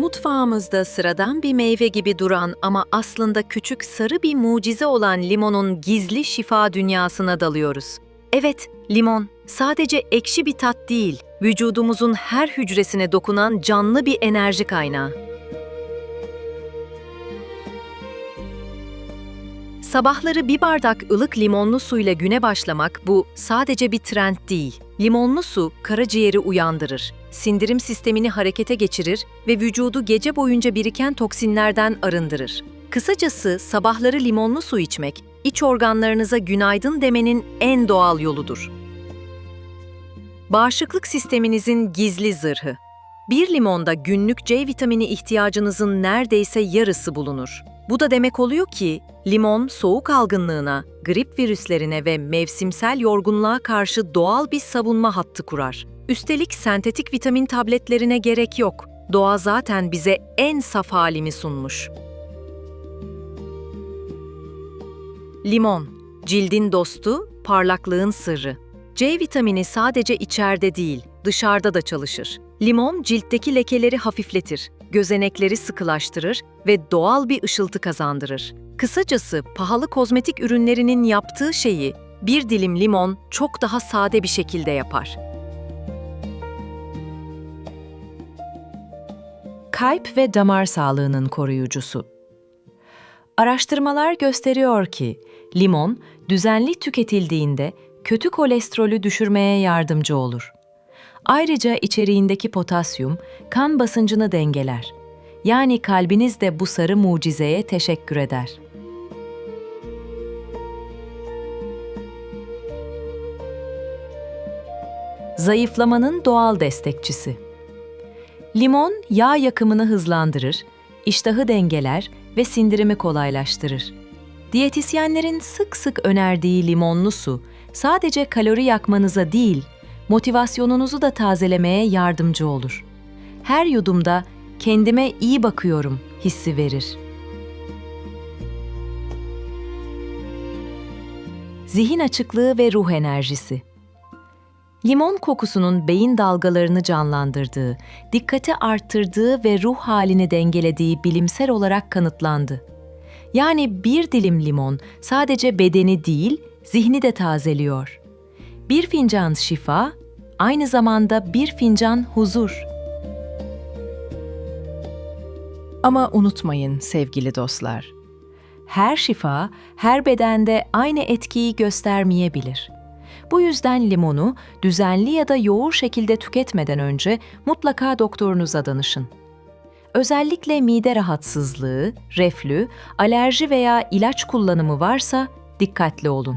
Mutfağımızda sıradan bir meyve gibi duran ama aslında küçük sarı bir mucize olan limonun gizli şifa dünyasına dalıyoruz. Evet, limon sadece ekşi bir tat değil, vücudumuzun her hücresine dokunan canlı bir enerji kaynağı. Sabahları bir bardak ılık limonlu suyla güne başlamak bu sadece bir trend değil. Limonlu su karaciğeri uyandırır, sindirim sistemini harekete geçirir ve vücudu gece boyunca biriken toksinlerden arındırır. Kısacası sabahları limonlu su içmek, iç organlarınıza günaydın demenin en doğal yoludur. Bağışıklık sisteminizin gizli zırhı. Bir limonda günlük C vitamini ihtiyacınızın neredeyse yarısı bulunur. Bu da demek oluyor ki limon soğuk algınlığına, grip virüslerine ve mevsimsel yorgunluğa karşı doğal bir savunma hattı kurar. Üstelik sentetik vitamin tabletlerine gerek yok. Doğa zaten bize en saf halini sunmuş. Limon, cildin dostu, parlaklığın sırrı. C vitamini sadece içeride değil, dışarıda da çalışır. Limon ciltteki lekeleri hafifletir, gözenekleri sıkılaştırır ve doğal bir ışıltı kazandırır. Kısacası pahalı kozmetik ürünlerinin yaptığı şeyi bir dilim limon çok daha sade bir şekilde yapar. Kalp ve damar sağlığının koruyucusu. Araştırmalar gösteriyor ki limon düzenli tüketildiğinde kötü kolesterolü düşürmeye yardımcı olur. Ayrıca içeriğindeki potasyum kan basıncını dengeler. Yani kalbiniz de bu sarı mucizeye teşekkür eder. Zayıflamanın doğal destekçisi. Limon yağ yakımını hızlandırır, iştahı dengeler ve sindirimi kolaylaştırır. Diyetisyenlerin sık sık önerdiği limonlu su sadece kalori yakmanıza değil, motivasyonunuzu da tazelemeye yardımcı olur. Her yudumda kendime iyi bakıyorum hissi verir. Zihin açıklığı ve ruh enerjisi. Limon kokusunun beyin dalgalarını canlandırdığı, dikkati arttırdığı ve ruh halini dengelediği bilimsel olarak kanıtlandı. Yani bir dilim limon sadece bedeni değil, zihni de tazeliyor. Bir fincan şifa, aynı zamanda bir fincan huzur. Ama unutmayın sevgili dostlar. Her şifa, her bedende aynı etkiyi göstermeyebilir. Bu yüzden limonu düzenli ya da yoğun şekilde tüketmeden önce mutlaka doktorunuza danışın. Özellikle mide rahatsızlığı, reflü, alerji veya ilaç kullanımı varsa dikkatli olun.